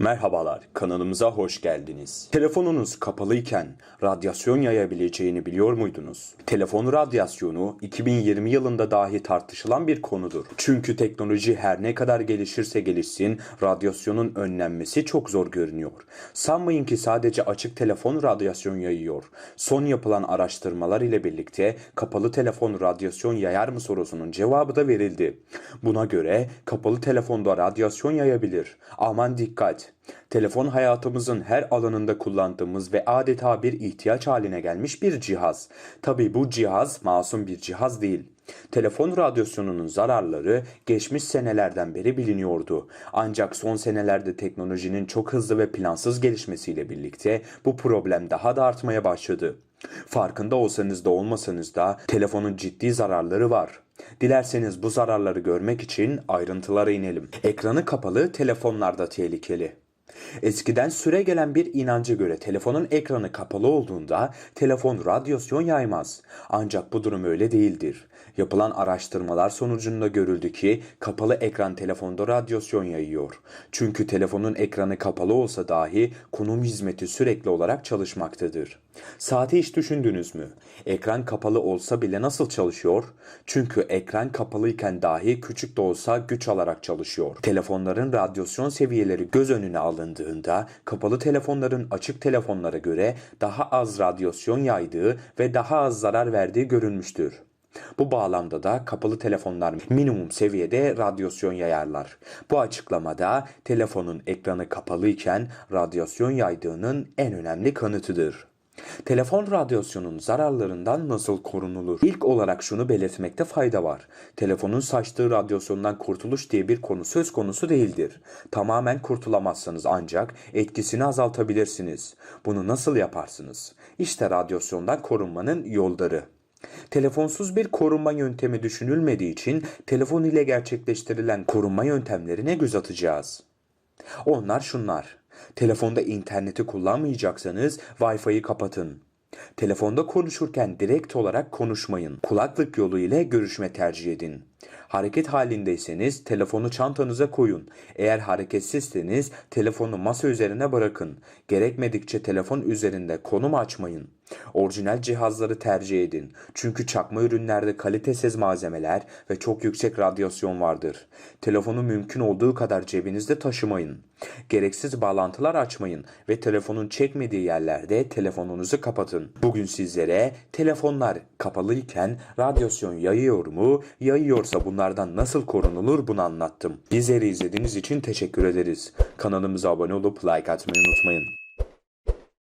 Merhabalar, kanalımıza hoş geldiniz. Telefonunuz kapalıyken radyasyon yayabileceğini biliyor muydunuz? Telefon radyasyonu 2020 yılında dahi tartışılan bir konudur. Çünkü teknoloji her ne kadar gelişirse gelişsin radyasyonun önlenmesi çok zor görünüyor. Sanmayın ki sadece açık telefon radyasyon yayıyor. Son yapılan araştırmalar ile birlikte kapalı telefon radyasyon yayar mı sorusunun cevabı da verildi. Buna göre kapalı telefonda radyasyon yayabilir. Aman dikkat! Telefon hayatımızın her alanında kullandığımız ve adeta bir ihtiyaç haline gelmiş bir cihaz. Tabi bu cihaz masum bir cihaz değil. Telefon radyasyonunun zararları geçmiş senelerden beri biliniyordu. Ancak son senelerde teknolojinin çok hızlı ve plansız gelişmesiyle birlikte bu problem daha da artmaya başladı. Farkında olsanız da olmasanız da telefonun ciddi zararları var. Dilerseniz bu zararları görmek için ayrıntılara inelim. Ekranı kapalı telefonlarda tehlikeli. Eskiden süre gelen bir inanca göre telefonun ekranı kapalı olduğunda telefon radyasyon yaymaz. Ancak bu durum öyle değildir. Yapılan araştırmalar sonucunda görüldü ki kapalı ekran telefonda radyasyon yayıyor. Çünkü telefonun ekranı kapalı olsa dahi konum hizmeti sürekli olarak çalışmaktadır. Saati hiç düşündünüz mü? Ekran kapalı olsa bile nasıl çalışıyor? Çünkü ekran kapalıyken dahi küçük de olsa güç alarak çalışıyor. Telefonların radyasyon seviyeleri göz önüne alındığında kapalı telefonların açık telefonlara göre daha az radyasyon yaydığı ve daha az zarar verdiği görülmüştür. Bu bağlamda da kapalı telefonlar minimum seviyede radyasyon yayarlar. Bu açıklamada telefonun ekranı kapalıyken radyasyon yaydığının en önemli kanıtıdır. Telefon radyasyonun zararlarından nasıl korunulur? İlk olarak şunu belirtmekte fayda var. Telefonun saçtığı radyasyondan kurtuluş diye bir konu söz konusu değildir. Tamamen kurtulamazsınız ancak etkisini azaltabilirsiniz. Bunu nasıl yaparsınız? İşte radyasyondan korunmanın yolları. Telefonsuz bir korunma yöntemi düşünülmediği için telefon ile gerçekleştirilen korunma yöntemlerine göz atacağız. Onlar şunlar. Telefonda interneti kullanmayacaksanız Wi-Fi'yi kapatın. Telefonda konuşurken direkt olarak konuşmayın. Kulaklık yolu ile görüşme tercih edin. Hareket halindeyseniz telefonu çantanıza koyun. Eğer hareketsizseniz telefonu masa üzerine bırakın. Gerekmedikçe telefon üzerinde konum açmayın. Orijinal cihazları tercih edin. Çünkü çakma ürünlerde kalitesiz malzemeler ve çok yüksek radyasyon vardır. Telefonu mümkün olduğu kadar cebinizde taşımayın. Gereksiz bağlantılar açmayın ve telefonun çekmediği yerlerde telefonunuzu kapatın. Bugün sizlere telefonlar kapalıyken radyasyon yayıyor mu? Yayıyorsa bunlardan nasıl korunulur bunu anlattım. Bizleri izlediğiniz için teşekkür ederiz. Kanalımıza abone olup like atmayı unutmayın.